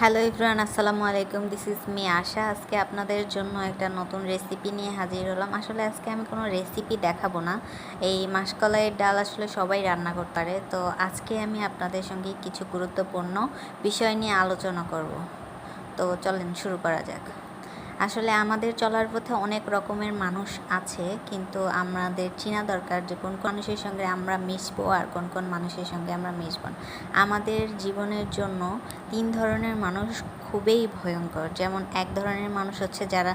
Hello ইফরান আসসালামু আলাইকুম। This is me আশা আজকে আপনাদের জন্য একটা নতুন রেসিপি নিয়ে হাজির হলাম। আসলে আজকে আমি কোনো রেসিপি দেখাবো না। এই মাসকলাইয়ের ডাল আসলে সবাই রান্না করতে পারে। তো আজকে আমি আপনাদের সঙ্গে কিছু গুরুত্বপূর্ণ বিষয় নিয়ে আলোচনা করব। তো চলেন শুরু করা যাক। আসলে আমাদের চলার পথে অনেক রকমের মানুষ আছে, কিন্তু আমাদের চেনা দরকার যে কোন কোন মানুষের সঙ্গে আমরা মিশবো আর কোন কোন মানুষের সঙ্গে আমরা মিশব না। আমাদের জীবনের জন্য তিন ধরনের মানুষ খুবই ভয়ঙ্কর। যেমন এক ধরনের মানুষ হচ্ছে যারা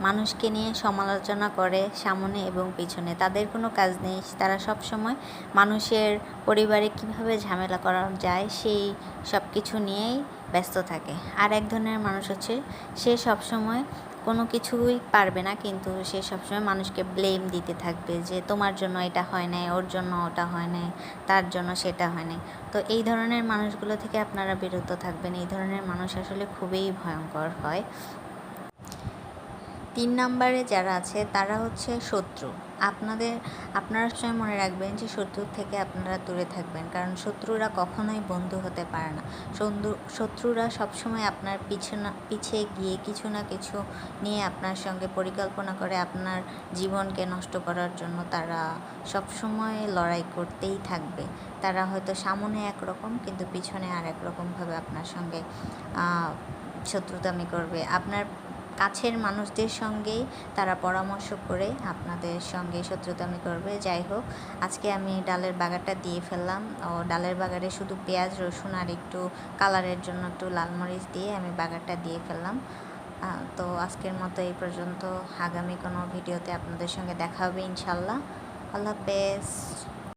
মানুষকে নিয়ে সমালোচনা করে সামনে এবং পিছনে। তাদের কোনো কাজ নেই। তারা সব সময় মানুষের পরিবারে কীভাবে ঝামেলা করা যায় সেই সব কিছু নিয়েই ব্যস্ত থাকে। আর এক ধরনের মানুষ হচ্ছে সে সবসময় কোনো কিছুই পারবে না, কিন্তু সে সবসময় মানুষকে ব্লেম দিতে থাকবে যে তোমার জন্য এটা হয় নাই, ওর জন্য ওটা হয় নাই, তার জন্য সেটা হয় নাই। তো এই ধরনের মানুষগুলো থেকে আপনারা বিরত থাকবেন। এই ধরনের মানুষ আসলে খুবই ভয়ঙ্কর হয়। তিন নম্বরে যারা আছে, তারা হচ্ছে শত্রু। আপনাদের, আপনারা সবসময় মনে রাখবেন যে শত্রুর থেকে আপনারা দূরে থাকবেন। কারণ শত্রুরা কখনোই বন্ধু হতে পারে না। শত্রুরা সবসময় আপনার পিছনে পিছিয়ে গিয়ে কিছু না কিছু নিয়ে আপনার সঙ্গে পরিকল্পনা করে আপনার জীবনকে নষ্ট করার জন্য তারা সবসময় লড়াই করতেই থাকবে। তারা হয়তো সামনে একরকম, কিন্তু পিছনে আর একরকমভাবে আপনার সঙ্গে শত্রুতামি করবে। আপনার কাছের মানুষদের সঙ্গেই তারা পরামর্শ করে আপনাদের সঙ্গে শত্রুতামি করবে। যাই হোক, আজকে আমি ডালের বাগারটা দিয়ে ফেললাম। ও ডালের বাগারে শুধু পেঁয়াজ, রসুন আর একটু কালারের জন্য একটু লাল মরিচ দিয়ে আমি বাগারটা দিয়ে ফেললাম। তো আজকের মতো এই পর্যন্ত। আগামী কোনো ভিডিওতে আপনাদের সঙ্গে দেখা হবে ইনশাল্লাহ আল্লাহ হাফেজ।